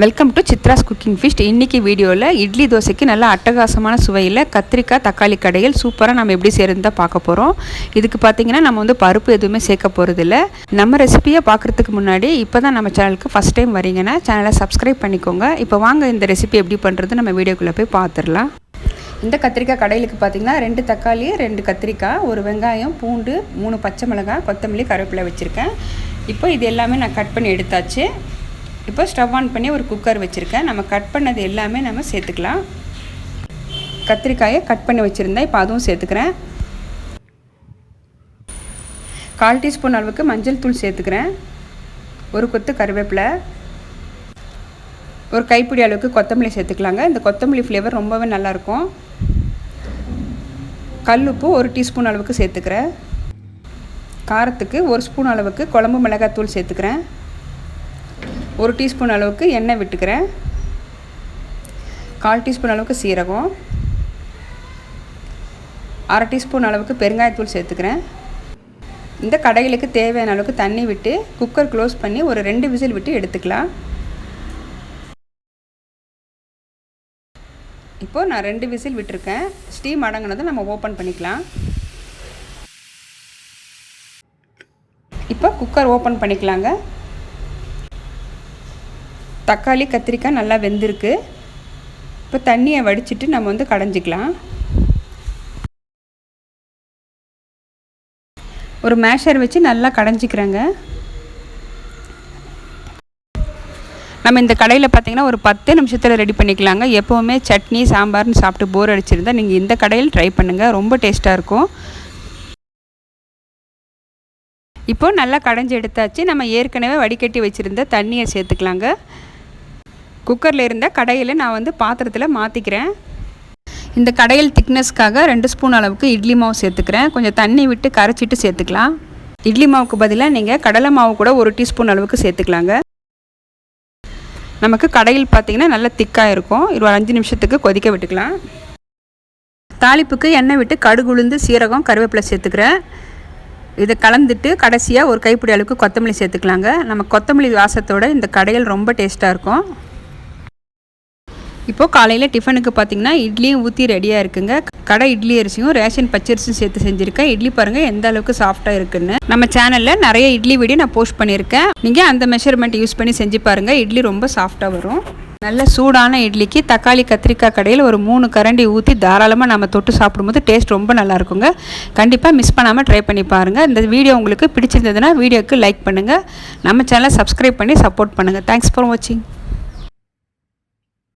Welcome to Chitra's cooking feast இன்றைக்கி வீடியோவில் இட்லி தோசைக்கு நல்லா அட்டகாசமான சுவையில் கத்திரிக்காய் தக்காளி கடையில் சூப்பராக நம்ம எப்படி செய்கிறது தான் பார்க்க போகிறோம் இதுக்கு பார்த்திங்கன்னா நம்ம வந்து பருப்பு எதுவுமே சேர்க்க போகிறதில்ல நம்ம ரெசிபியை பார்க்குறதுக்கு முன்னாடி இப்போ தான் நம்ம சேனலுக்கு ஃபஸ்ட் டைம் வரீங்கன்னா சேனலை சப்ஸ்கிரைப் பண்ணிக்கோங்க. இப்போ வாங்க இந்த ரெசிபி எப்படி பண்ணுறது நம்ம வீடியோக்குள்ளே போய் பார்த்துடலாம். இந்த கத்திரிக்காய் கடையிலுக்கு பார்த்திங்கன்னா ரெண்டு தக்காளி ரெண்டு கத்திரிக்காய் ஒரு வெங்காயம் பூண்டு மூணு பச்சை மிளகாய் கொத்தமல்லி கருவேப்பிலை வச்சுருக்கேன். இப்போ இது எல்லாமே நான் கட் பண்ணி எடுத்தாச்சு. இப்போ ஸ்டவ் ஆன் பண்ணி ஒரு குக்கர் வச்சுருக்கேன். நம்ம கட் பண்ணது எல்லாமே நம்ம சேர்த்துக்கலாம். கத்திரிக்காயை கட் பண்ணி வச்சுருந்தேன். இப்போ அதுவும் சேர்த்துக்கிறேன். கால் டீஸ்பூன் அளவுக்கு மஞ்சள் தூள் சேர்த்துக்கிறேன். ஒரு கொத்து கருவேப்பிலை. ஒரு கைப்பிடி அளவுக்கு கொத்தமல்லி சேர்த்துக்கலாங்க. இந்த கொத்தமல்லி ஃப்ளேவர் ரொம்பவே நல்லாயிருக்கும். கல் உப்பு ஒரு டீஸ்பூன் அளவுக்கு சேர்த்துக்கிறேன். காரத்துக்கு ஒரு ஸ்பூன் அளவுக்கு குழம்பு மிளகாய் தூள் சேர்த்துக்கிறேன். ஒரு டீஸ்பூன் அளவுக்கு எண்ணெய் விட்டுக்கிறேன். கால் டீஸ்பூன் அளவுக்கு சீரகம். அரை டீஸ்பூன் அளவுக்கு பெருங்காயத்தூள் சேர்த்துக்கிறேன். இந்த கடைகளுக்கு தேவையான அளவுக்கு தண்ணி விட்டு குக்கர் க்ளோஸ் பண்ணி ஒரு ரெண்டு விசில் விட்டு எடுத்துக்கலாம். இப்போது நான் ரெண்டு விசில் விட்டுருக்கேன். ஸ்டீம் அடங்கினதை நம்ம ஓப்பன் பண்ணிக்கலாம். இப்போ குக்கர் ஓப்பன் பண்ணிக்கலாங்க. தக்காளி கத்திரிக்காய் நல்லா வெந்திருக்கு. இப்போ தண்ணியை வடிச்சிட்டு நம்ம வந்து கடைஞ்சிக்கலாம். ஒரு மேஷர் வச்சு நல்லா கடைஞ்சிக்கிறேங்க. நம்ம இந்த கடையில் பார்த்தீங்கன்னா ஒரு பத்து நிமிஷத்தில் ரெடி பண்ணிக்கலாங்க. எப்போவுமே சட்னி சாம்பார்னு சாப்பிட்டு போர் அடிச்சிருந்தா நீங்கள் இந்த கடையில் ட்ரை பண்ணுங்கள் ரொம்ப டேஸ்ட்டாக இருக்கும். இப்போது நல்லா கடைஞ்சி எடுத்தாச்சு. நம்ம ஏற்கனவே வடிகட்டி வச்சுருந்த தண்ணியை சேர்த்துக்கலாங்க. குக்கரில் இருந்த கடையில் நான் வந்து பாத்திரத்தில் மாற்றிக்கிறேன் இந்த கடையில் திக்னஸ்க்காக ரெண்டு ஸ்பூன் அளவுக்கு இட்லி மாவு சேர்த்துக்கிறேன். கொஞ்சம் தண்ணி விட்டு கரைச்சிட்டு சேர்த்துக்கலாம். இட்லி மாவுக்கு பதிலாக நீங்கள் கடலை மாவு கூட ஒரு டீஸ்பூன் அளவுக்கு சேர்த்துக்கலாங்க. நமக்கு கடையில் பார்த்திங்கன்னா நல்லா திக்காக இருக்கும். இருபது அஞ்சு நிமிஷத்துக்கு கொதிக்க விட்டுக்கலாம். தாளிப்புக்கு எண்ணெய் விட்டு கடுகு உளுந்து சீரகம் கருவேப்பிலை சேர்த்துக்கிறேன். இதை கலந்துட்டு கடைசியாக ஒரு கைப்பிடி அளவுக்கு கொத்தமல்லி சேர்த்துக்கலாங்க. நம்ம கொத்தமல்லி வாசத்தோட இந்த கடையில் ரொம்ப டேஸ்ட்டாக இருக்கும். இப்போது காலையில் டிஃபனுக்கு பார்த்தீங்கன்னா இட்லியும் ஊற்றி ரெடியாக இருக்குங்க. கடை இட்லி அரிசியும் ரேஷன் பச்சரிசியும் சேர்த்து செஞ்சுருக்கேன். இட்லி பாருங்கள் எந்த அளவுக்கு சாஃப்டாக இருக்குன்னு. நம்ம சேனலில் நிறைய இட்லி வீடியோ நான் போஸ்ட் பண்ணியிருக்கேன். நீங்கள் அந்த மெஷர்மெண்ட் யூஸ் பண்ணி செஞ்சு பாருங்கள் இட்லி ரொம்ப சாஃப்டாக வரும். நல்ல சூடான இட்லிக்கு தக்காளி கத்திரிக்காய் கடையில் ஒரு மூணு கரண்டி ஊற்றி தாராளமாக நம்ம தொட்டு சாப்பிடும்போது டேஸ்ட் ரொம்ப நல்லா இருக்குங்க. கண்டிப்பாக மிஸ் பண்ணாமல் ட்ரை பண்ணி பாருங்கள் இந்த வீடியோ உங்களுக்கு பிடிச்சிருந்ததுன்னா வீடியோக்கு லைக் பண்ணுங்கள் நம்ம சேனலை சப்ஸ்கிரைப் பண்ணி சப்போர்ட் பண்ணுங்கள் தேங்க்ஸ் ஃபார் வாட்சிங்